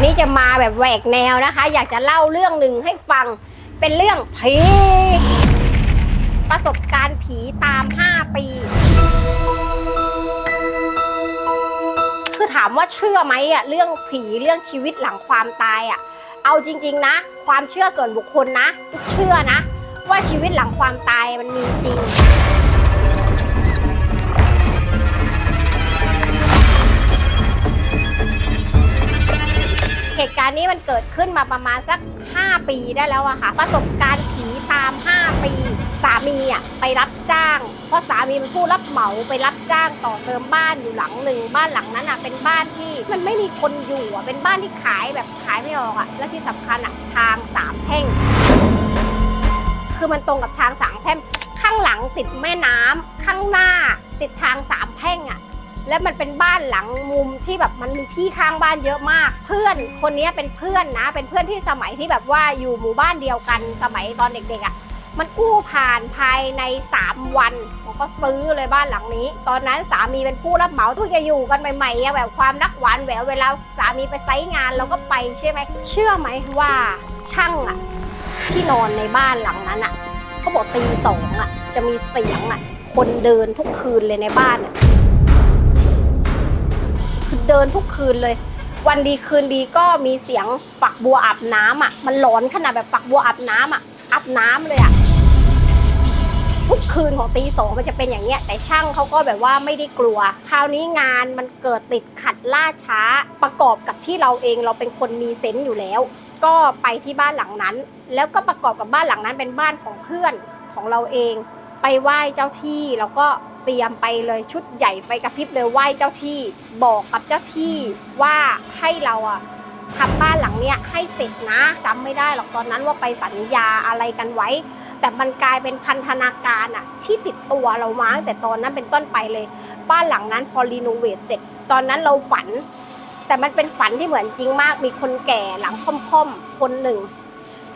วันนี้จะมาแบบแหวกแนวนะคะ อยากจะเล่าเรื่องหนึ่งให้ฟังเป็นเรื่องผีประสบการณ์ผีตาม 5 ปี คือถามว่าเชื่อไหมอะเรื่องผีเรื่องชีวิตหลังความตายอะเอาจริง ๆ นะ ความเชื่อส่วนบุคคลนะเชื่อนะ ว่าชีวิตหลังความตายมันมีจริง เหตุการณ์นี้มันเกิดขึ้นมาประมาณสัก 5 ปีได้แล้วอะค่ะ ประสบการณ์ผีตาม 5 ปี สามีอะไปรับจ้าง เพราะสามีเป็นผู้รับเหมาไปรับจ้างต่อเติมบ้านอยู่หลังหนึ่งบ้านหลังนั้นอะเป็นบ้านที่มันไม่มีคนอยู่อะเป็นบ้านที่ขายแบบขายไม่ออกอะและที่สำคัญอะทางสามแพ่ง คือมันตรงกับทางสามแพ่งข้างหลังติดแม่น้ำข้างหน้าติดทางสามแพ่งอะ แล้วมันเป็นบ้านหลังมุมที่แบบมันมีที่ข้างบ้านเยอะมาก เพื่อนคนนี้เป็นเพื่อนนะ เป็นเพื่อนที่สมัยที่แบบว่าอยู่หมู่บ้านเดียวกันสมัยตอนเด็กๆอะ่ะมันกู้ผ่านภายใน 3 วันผมก็ซื้อเลยบ้านหลังนี้ ตอนนั้นสามีเป็นผู้รับเหมาเพิ่งจะอยู่กันใหม่ๆแบบความรักหวานแหววเวลาสามีไปไซต์งานเราก็ไปใช่ไหม เชื่อไหมว่าช่างอะที่นอนในบ้านหลังนั้นอะเขาบอกตีสองอะจะมีเสียงอะคนเดินทุกคืนเลยในบ้านอะ คือเดินทุกคืนเลย วันดีคืนดีก็มีเสียงฝักบัวอาบน้ำอะ มันหลอนขนาดแบบฝักบัวอาบน้ำอะอาบน้ำเลยอะทุกคืนของตีสองมันจะเป็นอย่างเงี้ยแต่ช่างเขาก็แบบว่าไม่ได้กลัว คราวนี้งานมันเกิดติดขัดล่าช้าประกอบกับที่เราเองเราเป็นคนมีเซนส์อยู่แล้ว ก็ไปที่บ้านหลังนั้น แล้วก็ประกอบกับบ้านหลังนั้นเป็นบ้านของเพื่อนของเราเอง ไปไหว้เจ้าที่แล้วก็เตรียมไปเลยชุดใหญ่ไฟกระพริบเลยไหว้เจ้าที่บอกกับเจ้าที่ว่าให้เราอะทำบ้านหลังเนี้ยให้เสร็จนะจำไม่ได้หรอกตอนนั้นว่าไปสัญญาอะไรกันไว้ แต่มันกลายเป็นพันธนาการอะที่ติดตัวเรามาตั้งแต่ตอนนั้นเป็นต้นไปเลย บ้านหลังนั้นพอรีโนเวทเสร็จตอนนั้นเราฝัน แต่มันเป็นฝันที่เหมือนจริงมากมีคนแก่หลังค่อมๆคนหนึ่ง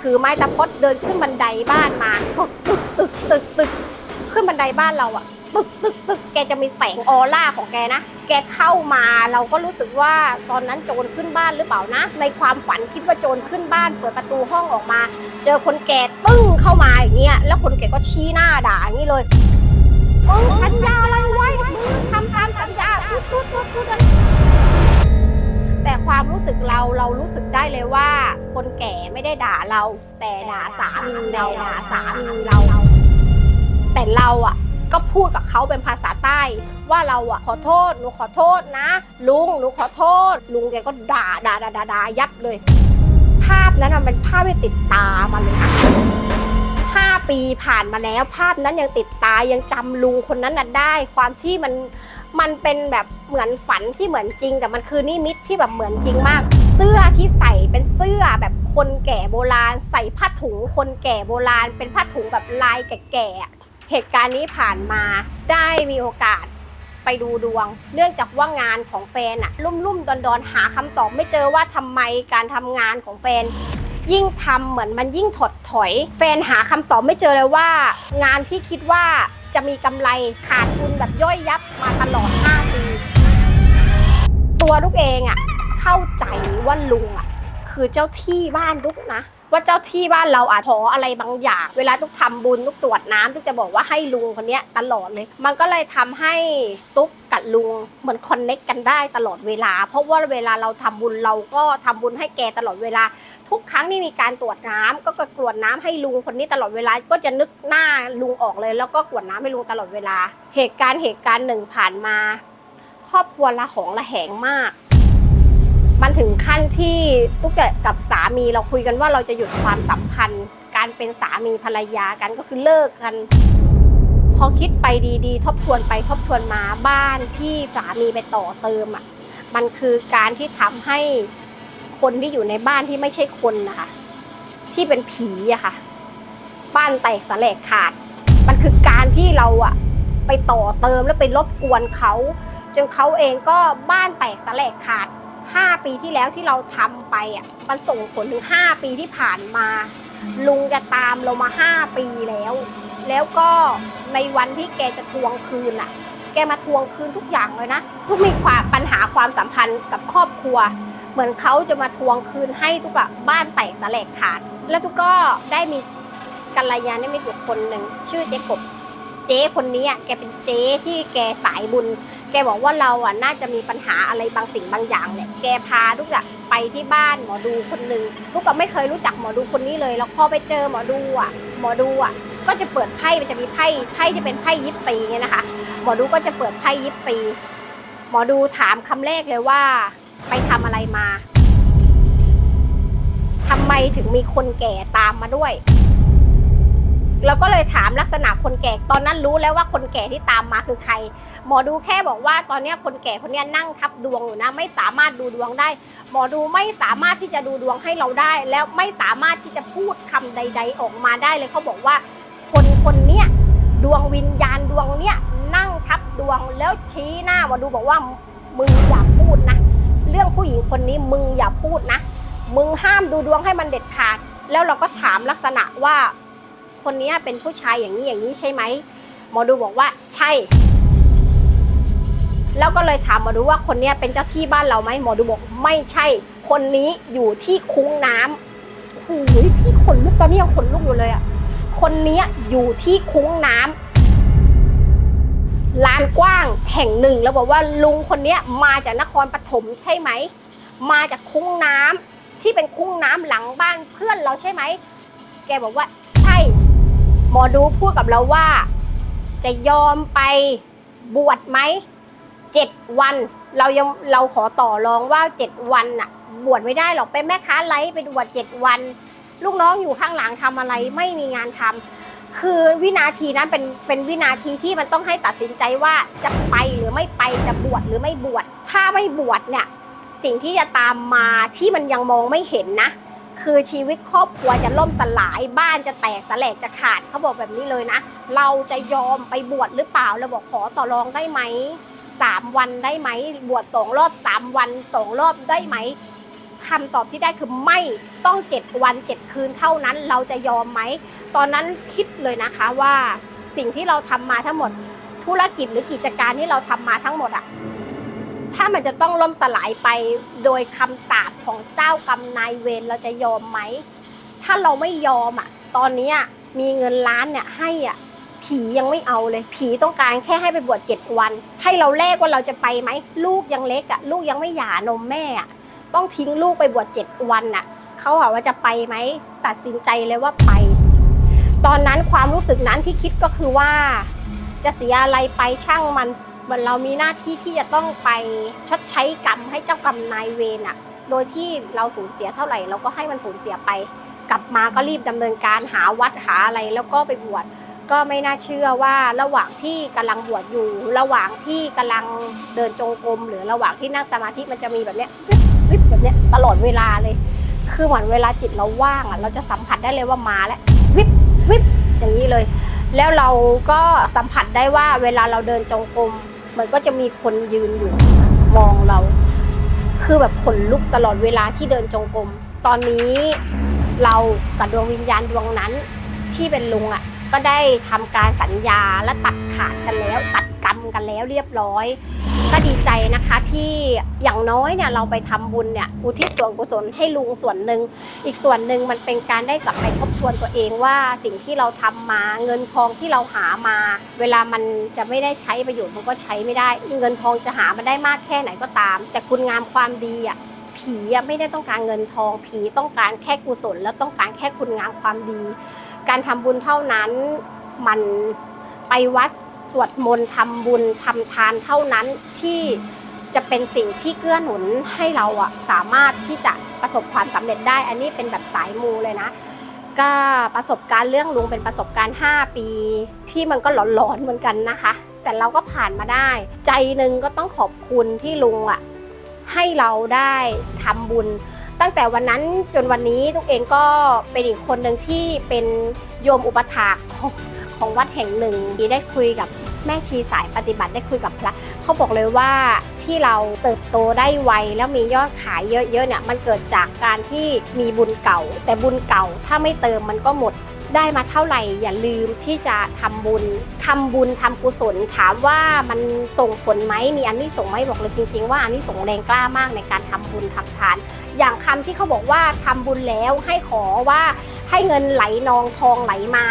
ถือไม้ตะพดเดินขึ้นบันไดบ้านมาตึกตึกตึกตึกตึกขึ้นบันไดบ้านเราอะึกตึกตึกแกจะมีแสงออร่าของแกนะ แกเข้ามาเราก็รู้สึกว่าตอนนั้นโจรขึ้นบ้านหรือเปล่านะ ในความฝันคิดว่าโจรขึ้นบ้าน เปิดประตูห้องออกมา เจอคนแก่ตึ้งเข้ามาอย่างเงี้ยแล้วคนแก่ก็ชี้หน้าด่าอย่างนี้เลยมึงสัญญาอะไรไว้มึงทำตามสัญญาพูดพูดพูดพูดแต่ความรู้สึกเราเรารู้สึกได้เลยว่า คนแก่ไม่ได้ด่าเรา แต่ด่าสามีเราด่าสามีเรา แต่เราอะ ก็พูดกับเขาเป็นภาษาใต้ ว่าเราอะขอโทษหนูขอโทษนะ ลุงหนูขอโทษ ลุงแกก็ด่าด่าด่าด่าด่ายับเลย ภาพนั้นมันเป็นภาพที่ติดตามาเลยนะห้าปีผ่านมาแล้วภาพนั้นยังติดตายังจำลุงคนนั้นน่ะได้ ความที่มันมันเป็นแบบเหมือนฝันที่เหมือนจริง แต่มันคือนิมิตที่แบบเหมือนจริงมาก เสื้อที่ใส่เป็นเสื้อแบบคนแก่โบราณ ใส่ผ้าถุงคนแก่โบราณ เป็นผ้าถุงแบบลายแก่ๆ เหตุการณ์นี้ผ่านมาได้มีโอกาสไปดูดวง เนื่องจากว่างานของแฟนอะลุ่มลุ่มๆดอนดอนๆ หาคำตอบไม่เจอว่าทำไมการทำงานของแฟน ยิ่งทำเหมือนมันยิ่งถดถอย แฟนหาคำตอบไม่เจอเลยว่า งานที่คิดว่าจะมีกำไรขาดทุนแบบย่อยยับมาตลอด 5 ปี ตัวลูกเองอะเข้าใจว่าลุงอะคือเจ้าที่บ้านลูกนะ ว่าเจ้าที่บ้านเราอาจขออะไรบางอย่าง เวลาทุกทำบุญทุกตรวจน้ำทุกจะบอกว่าให้ลุงคนเนี้ยตลอดเลย มันก็เลยทำให้ตุ๊กกับลุงเหมือนคอนเน็กกันได้ตลอดเวลา เพราะว่าเวลาเราทำบุญเราก็ทำบุญให้แกตลอดเวลา ทุกครั้งที่มีการตรวจน้ำก็กกรวดน้ำให้ลุงคนนี้ตลอดเวลา ก็จะนึกหน้าลุงออกเลย แล้วก็กรวดน้ำให้ลุงตลอดเวลา เหตุการณ์เหตุการณ์หนึ่งผ่านมา ครอบครัวละหองละแหงมาก มันถึงขั้นที่ตุ๊กกับสามีเราคุยกันว่าเราจะหยุดความสัมพันธ์ การเป็นสามีภรรยากันก็คือเลิกกัน พอคิดไปดีๆ ทบทวนไปทบทวนมาบ้านที่สามีไปต่อเติมอะมันคือการที่ทำให้คนที่อยู่ในบ้านที่ไม่ใช่คนนะคะที่เป็นผีอะค่ะ บ้านแตกสลายขาด มันคือการที่เราอะไปต่อเติมแล้วไปรบกวนเขา จนเขาเองก็บ้านแตกสลายขาด 5 ปีที่แล้วที่เราทำไปอะมันส่งผลถึง 5 ปีที่ผ่านมา ลุงแกตามเรามา 5 ปีแล้ว แล้วก็ในวันที่แกจะทวงคืนอะ แกมาทวงคืนทุกอย่างเลยนะทุกมีความปัญหาความสัมพันธ์กับครอบครัว เหมือนเขาจะมาทวงคืนให้ตุ๊กอะบ้านแตกสลายขาด แล้วตุ๊กก็ได้มีกัลยาณมิตรอยู่คนหนึ่งชื่อเจ๊กบเจ๊คนนี้อะแกเป็นเจ๊ที่แกสายบุญ แกบอกว่าเราอะน่าจะมีปัญหาอะไรบางสิ่งบางอย่างเนี่ยแกพาตุ๊กอะไปที่บ้านหมอดูคนหนึ่งตุ๊กก็ไม่เคยรู้จักหมอดูคนนี้เลย แล้วพอไปเจอหมอดูอะหมอดูอะก็จะเปิดไพ่มันจะมีไพ่ไพ่จะเป็นไพ่ยิปซีไงนะคะ หมอดูก็จะเปิดไพ่ยิปซีหมอดูถามคำแรกเลยว่า ไปทำอะไรมาทำไมถึงมีคนแก่ตามมาด้วย เราก็เลยถามลักษณะคนแก่ตอนนั้นรู้แล้วว่าคนแก่ที่ตามมาคือใคร หมอดูแค่บอกว่าตอนนี้คนแก่คนนี้นั่งทับดวงอยู่นะ ไม่สามารถดูดวงได้ หมอดูไม่สามารถที่จะดูดวงให้เราได้ แล้วไม่สามารถที่จะพูดคำใด ๆ ออกมาได้เลยเขาบอกว่า คนคนเนี้ยดวงวิญญาณดวงเนี้ยนั่งทับดวงแล้วชี้หน้าหมอดูบอกว่ามึงอย่าพูดนะ เรื่องผู้หญิงคนนี้มึงอย่าพูดนะ มึงห้ามดูดวงให้มันเด็ดขาด แล้วเราก็ถามลักษณะว่า คนนี้เป็นผู้ชายอย่างนี้อย่างนี้ใช่ไหมหมอดูบอกว่าใช่ แล้วก็เลยถามหมอดูว่าคนนี้เป็นเจ้าที่บ้านเราไหมหมอดูบอกไม่ใช่ คนนี้อยู่ที่คุ้งน้ำโอ้โหพี่ขนลุกตอนนี้ยังขนลุกอยู่เลยอะคนนี้อยู่ที่คุ้งน้ำลานกว้างแห่งหนึ่งแล้วบอกว่าลุงคนนี้มาจากนครปฐมใช่ไหม มาจากคุ้งน้ำที่เป็นคุ้งน้ำหลังบ้านเพื่อนเราใช่ไหม แกบอกว่าใช่ หมอดูพูดกับเราว่า จะยอมไปบวชไหมเจ็ดวัน เรายังเราขอต่อรองว่าเจ็ดวันน่ะ บวชไม่ได้หรอกเป็นแม่ค้าไลฟ์ไปบวชเจ็ดวัน ลูกน้องอยู่ข้างหลังทำอะไรไม่มีงานทำคือวินาทีนั้นเป็นเป็นวินาทีที่มันต้องให้ตัดสินใจว่าจะไปหรือไม่ไปจะบวชหรือไม่บวชถ้าไม่บวชเนี่ยสิ่งที่จะตามมาที่มันยังมองไม่เห็นนะ คือชีวิตครอบครัวจะล่มสลายบ้านจะแตกสลายจะขาดเขาบอกแบบนี้เลยนะ เราจะยอมไปบวชหรือเปล่าเราบอกขอต่อรองได้ไหมสามวันได้ไหมบวชสองรอบสามวันสองรอบได้ไหมคำตอบที่ได้คือไม่ต้องเจ็ดวันเจ็ดคืนเท่านั้นเราจะยอมไหม ตอนนั้นคิดเลยนะคะว่าสิ่งที่เราทำมาทั้งหมด ธุรกิจหรือกิจการที่เราทำมาทั้งหมดอะ ถ้ามันจะต้องล่มสลายไปโดยคำสาปของเจ้ากรรมนายเวรเราจะยอมไหม ถ้าเราไม่ยอมอะ ตอนนี้มีเงินล้านเนี่ยให้อะผียังไม่เอาเลย ผีต้องการแค่ให้ไปบวชเจ็ดวัน ให้เราแลกว่าเราจะไปไหม ลูกยังเล็กอะ ลูกยังไม่หย่านมแม่อะต้องทิ้งลูกไปบวชเจ็ดวันอะเขาถามว่าจะไปไหม ตัดสินใจเลยว่าไป ตอนนั้นความรู้สึกนั้นที่คิดก็คือว่า จะเสียอะไรไปช่างมัน มือนเรามีหน้าที่ที่จะต้องไปชดใช้กรรมให้เจ้ากรรมนายเวรอะโดยที่เราสูญเสียเท่าไหร่เราก็ให้มันสูญเสียไป กลับมาก็รีบดำเนินการหาวัดหาอะไรแล้วก็ไปบวชก็ไม่น่าเชื่อว่าระหว่างที่กำลังบวชอยู่ ระหว่างที่กำลังเดินจงกรมหรือระหว่างที่นั่งสมาธิมันจะมีแบบเนี้ยวิบวิบแบบเนี้ยตลอดเวลาเลย คือเหมือนเวลาจิตเราว่างอะเราจะสัมผัสได้เลยว่ามาแล้ววิบวิบอย่างนี้เลย แล้วเราก็สัมผัสได้ว่าเวลาเราเดินจงกรม มันก็จะมีคนยืนอยู่มองเรา คือแบบขนลุกตลอดเวลาที่เดินจงกรมตอนนี้เรากับดวงวิญญาณดวงนั้นที่เป็นลุงอะ ก็ได้ทำการสัญญาและตัดขาดกันแล้ว ตัดกรรมกันแล้วเรียบร้อย ก็ดีใจนะคะที่อย่างน้อยเนี่ยเราไปทำบุญเนี่ยอุทิศส่วนกุศลให้ลุงส่วนหนึ่งอีกส่วนหนึ่งมันเป็นการได้กลับไปทบทวนตัวเองว่าสิ่งที่เราทำมาเงินทองที่เราหามา เวลามันจะไม่ได้ใช้ประโยชน์มันก็ใช้ไม่ได้ เงินทองจะหามาได้มากแค่ไหนก็ตาม แต่คุณงามความดีอะผีไม่ได้ต้องการเงินทอง ผีต้องการแค่กุศล แล้วต้องการแค่คุณงามความดี การทำบุญเท่านั้นมันไปวัด สวดมนต์ทำบุญทำทานเท่านั้นที่จะเป็นสิ่งที่เกื้อหนุนให้เราอะสามารถที่จะประสบความสำเร็จได้ อันนี้เป็นแบบสายมูเลยนะ ก็ประสบการณ์เรื่องลุงเป็นประสบการณ์ 5 ปี ที่มันก็หลอนๆเหมือนกันนะคะ แต่เราก็ผ่านมาได้ ใจหนึ่งก็ต้องขอบคุณที่ลุงอะให้เราได้ทำบุญ ตั้งแต่วันนั้นจนวันนี้ตัวเองก็เป็นอีกคนหนึ่งที่เป็นโยมอุปถากของ ของวัดแห่งหนึ่งที่ได้คุยกับแม่ชีสายปฏิบัติได้คุยกับพระเขาบอกเลยว่าที่เราเติบโตได้ไวแล้วมียอดขายเยอะๆเนี่ยมันเกิดจากการที่มีบุญเก่า แต่บุญเก่าถ้าไม่เติมมันก็หมดได้มาเท่าไหร่อย่าลืมที่จะทำบุญทำบุญทำกุศล ถามว่ามันส่งผลไหมมีอันนี้ส่งไหมบอกเลยจริง ๆ ว่าอันนี้ส่งแรงกล้ามากในการทำบุญทำทาน อย่างคำที่เขาบอกว่าทำบุญแล้วให้ขอว่า ให้เงินไหลนองทองไหลมา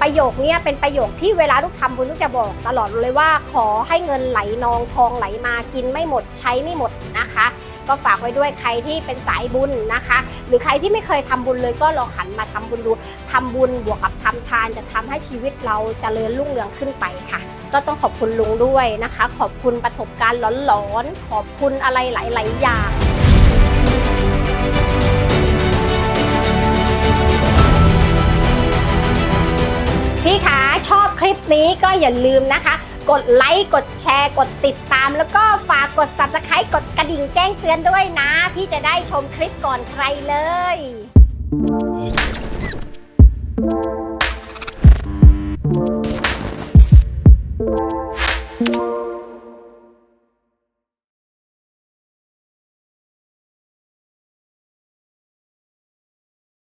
ประโยคนี้เป็นประโยคที่เวลาลูกทำบุญลูกจะบอกตลอดเลยว่า ขอให้เงินไหลนองทองไหลมากินไม่หมดใช้ไม่หมดนะคะ ก็ฝากไว้ด้วยใครที่เป็นสายบุญนะคะ หรือใครที่ไม่เคยทำบุญเลยก็ลองหันมาทำบุญดูทำบุญบวกกับทำทานจะทำให้ชีวิตเราเจริญรุ่งเรืองขึ้นไปค่ะก็ต้องขอบคุณลุงด้วยนะคะ ขอบคุณประสบการณ์หลอนๆ ขอบคุณอะไรหลาย ๆ อย่าง พี่ขาชอบคลิปนี้ก็อย่าลืมนะคะ กดไลค์ กดแชร์ กดติดตาม แล้วก็ฝากกด subscribe กดกระดิ่งแจ้งเตือนด้วยนะ พี่จะได้ชมคลิปก่อนใครเลย